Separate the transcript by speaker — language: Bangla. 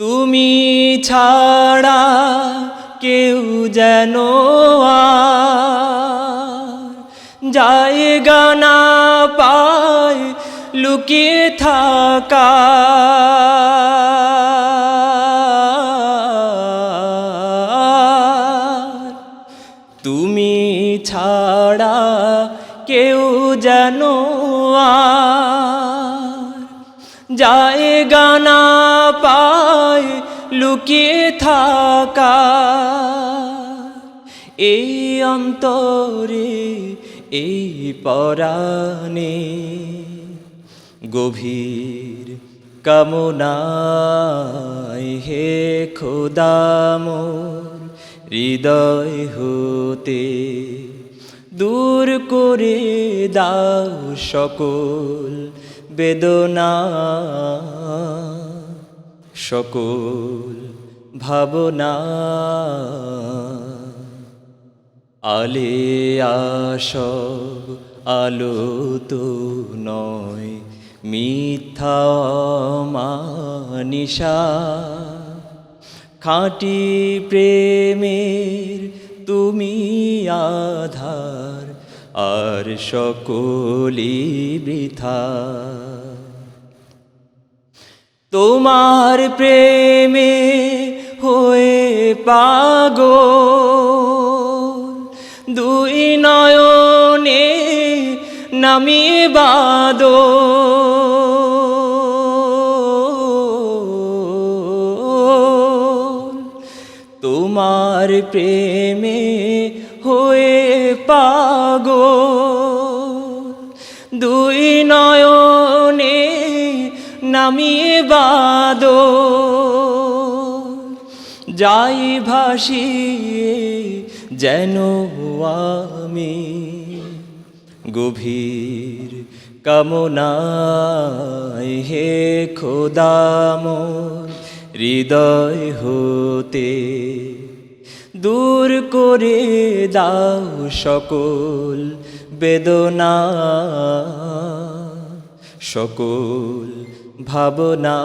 Speaker 1: তুমি ছাড়া কেউ যেন জায়গা না পায় লুকিয়ে থাকা। তুমি ছাড়া কেউ যেন আর জায়গা না পায় লুকিয়ে থাকা এই অন্তরে এই পরাণে গভীর কামনায় হে খোদামোর হৃদয় হতে দূর করে দাও সকল বেদনা। সকল ভাবনা আলে আসব আলো তো নয় মিথ্যা মানিসা খাঁটি প্রেমের তুমি আধার আর সকলি বৃথা। তোমার প্রেমে হয়ে পাগো দুই নয়নে নামি বাদো তোমার প্রেমে হয়ে পাগো দুই নয়নে নামিয়ে বাদো যাই ভাসিয়ে যেন আমি গভীর কামনায় হে খোদাম হৃদয় হতে দূর করে দাও সকল বেদনা সকল ভাবনা।